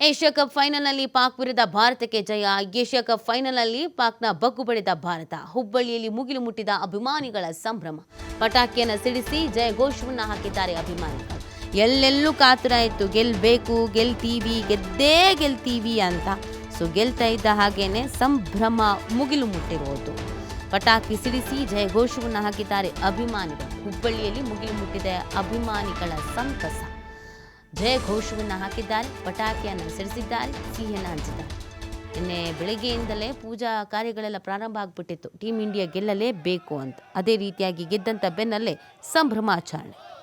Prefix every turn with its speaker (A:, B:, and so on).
A: Asia cup ಫೈನಲ್ನಲ್ಲಿ ಪಾಕ್ ವಿರುದ್ಧ ಭಾರತಕ್ಕೆ ಜಯ. ಏಷ್ಯಾ ಕಪ್ ಫೈನಲ್ನಲ್ಲಿ ಪಾಕ್ನ ಬಗ್ಗು ಬಡಿದ ಭಾರತ. ಹುಬ್ಬಳ್ಳಿಯಲ್ಲಿ ಮುಗಿಲು ಮುಟ್ಟಿದ ಅಭಿಮಾನಿಗಳ ಸಂಭ್ರಮ. ಪಟಾಕಿಯನ್ನು ಸಿಡಿಸಿ ಜಯಘೋಷವನ್ನ ಹಾಕಿದ್ದಾರೆ ಅಭಿಮಾನಿಗಳು. ಎಲ್ಲೆಲ್ಲೂ ಕಾತುರ ಇತ್ತು. ಗೆಲ್ಬೇಕು, ಗೆಲ್ತೀವಿ, ಗೆದ್ದೇ ಗೆಲ್ತೀವಿ ಅಂತ. ಸೊ ಗೆಲ್ತಾ ಇದ್ದ ಹಾಗೇನೆ ಸಂಭ್ರಮ ಮುಗಿಲು ಮುಟ್ಟಿರುವುದು ಪಟಾಕಿ ಸಿಡಿಸಿ ಜಯಘೋಷವನ್ನ ಹಾಕಿದ್ದಾರೆ ಅಭಿಮಾನಿಗಳು. ಹುಬ್ಬಳ್ಳಿಯಲ್ಲಿ ಮುಗಿಲು ಮುಟ್ಟಿದ ಅಭಿಮಾನಿಗಳ ಸಂತಸ. ಜಯ ಘೋಷವನ್ನು ಹಾಕಿದ್ದಾರೆ, ಪಟಾಕಿಯನ್ನು ಸಿಡಿಸಿದ್ದಾರೆ, ಸಿಹಿಯನ್ನು ಹಂಚಿದ್ದಾರೆ. ನಿನ್ನೆ ಬೆಳಗ್ಗೆಯಿಂದಲೇ ಪೂಜಾ ಕಾರ್ಯಗಳೆಲ್ಲ ಪ್ರಾರಂಭ ಆಗಿಬಿಟ್ಟಿತ್ತು. ಟೀಮ್ ಇಂಡಿಯಾ ಗೆಲ್ಲಲೇಬೇಕು ಅಂತ. ಅದೇ ರೀತಿಯಾಗಿ ಗೆದ್ದಂಥ ಬೆನ್ನಲ್ಲೇ ಸಂಭ್ರಮಾಚರಣೆ.